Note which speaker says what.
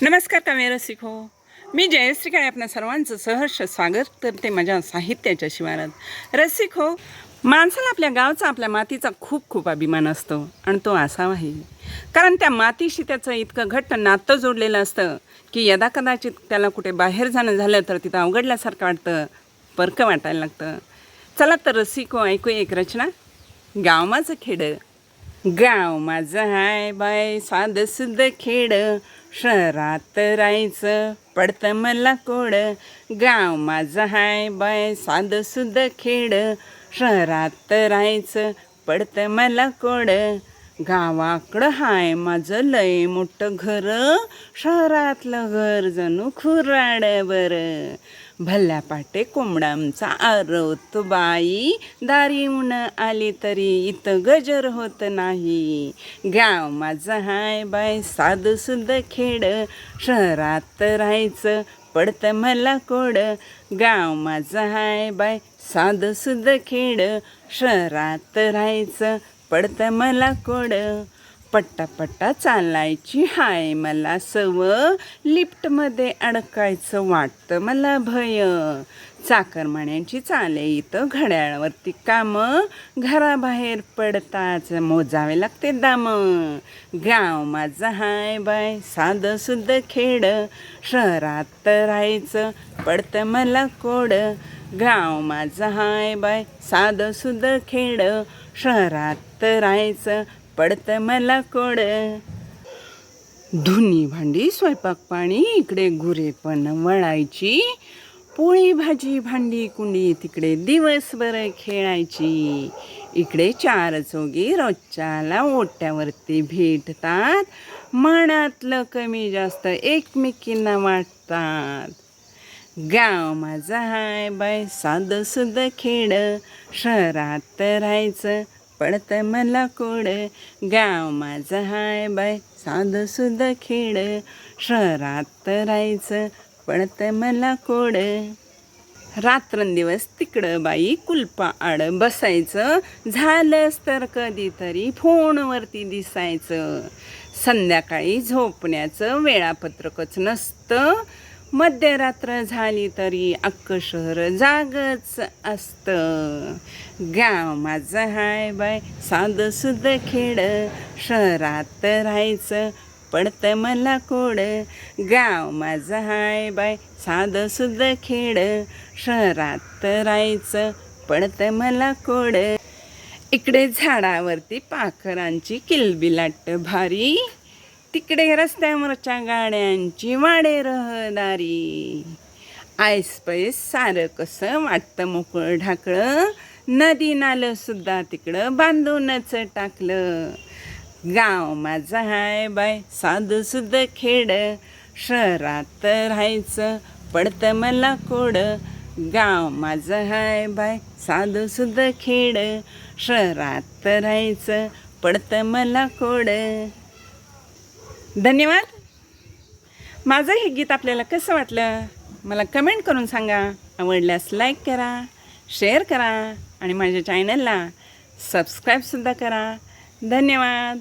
Speaker 1: नमस्कार काव्य रसिक. हो मी जयश्री काळे आपल्या सर्वांचं सहर्ष स्वागत करते माझ्या साहित्याच्या शिवारात रसिक हो माणसाला आपल्या गावचा आपल्या मातीचा खूप खूप अभिमान असतो आणि तो असावाही कारण त्या मातीशी त्याचं इतकं घट्ट नातं जोडलेलं असतं की यदा कदाचित त्याला कुठे बाहेर जाणं झालं तर तिथं अवघडल्यासारखं वाटतं परकं वाटायला लागतं. चला तर रसिको ऐकू एक रचना. गाव माझं खेडं. गाव माझं हाय बाय साधं सुद्ध खेड. शहरात राहायचं पडतं मला कोड. गाव माझं हाय बाय साधं सुद्ध खेड. शहरात राहायचं पडतं मला कोड. गावाकडं हाय माझं लय मोठं घर. शहरातलं घर जणू खुराड बरं भल्या पाटे कोंबडांचा आरवत बाई. दारी उन आली तरी इथं गजर होत नाही. गाव माझं हाय बाय साधं सुद्ध खेड. शहरात राहायचं पडतं मला कोड. गाव माझं हाय बाय साधं सुद्ध खेड. शहरात राहायचं पडतं मला कोड. पट्टा पट्टा चालायची हाय मला सव. लिफ्टमध्ये अडकायचं वाटतं मला भय. चाकरमान्यांची चाले इथं घड्याळावरती कामं. घराबाहेर पडताच मोजावे लागते दाम. गाव माझं हाय बाय साधं सुद्ध खेड. शहरात राहायचं पडतं मला कोड. गाव माझं हाय बाय साधं सुद्ध खेड. शहरात राहायचं पडतं मला कोड. धुनी भांडी स्वयंपाक पाणी इकडे गुरे पण वळायची. पोळी भाजी भांडी कुंडी तिकडे दिवसभर खेळायची. इकडे चार चौघी रोजच्याला ओट्यावरती भेटतात. मनातलं कमी जास्त एकमेकींना वाटतात. गाव माझा हाय बाय साधं सुद्धा खेड. शहरात राहायचं पडतं मला कोड. गाव माझं हाय बाय साधं सुद्धा खेड. शहरात राहायचं पडतं मला कोड. रात्रंदिवस तिकडं बाई कुलपा आड बसायचं. झालंच तर कधीतरी फोनवरती दिसायचं. संध्याकाळी झोपण्याचं वेळापत्रकच नसतं. मध्यरात्र झाली तरी अक्क शहर जागच असतं. गाव माझं हाय बाय साधं सुद्ध खेड. शहरात राहायचं पडतं मला कोड. गाव माझं हाय बाय साधं सुद्ध खेड. शहरात राहायचं पडतं मला कोड. इकडे झाडावरती पाखरांची किलबिलाट भारी. तिकडे रस्त्यावरच्या गाड्यांची वाडे रहदारी. आयस पैस सारं कसं वाटतं मोकळं ढाकळं? नदी नालं सुद्धा तिकडं बांधूनच टाकलं. गाव माझं हाय बाय साधं सुद्धा खेड. शहरात राहायचं पडतं मला कोड. गाव माझं हाय बाय साधं सुद्धा खेड. शहरात राहायचं पडतं मला कोड. धन्यवाद. माझं हे गीत आपल्याला कसं वाटलं? मला कमेंट करून सांगा. आवडल्यास लाईक करा शेअर करा आणि माझ्या चॅनलला सबस्क्राईबसुद्धा करा. धन्यवाद.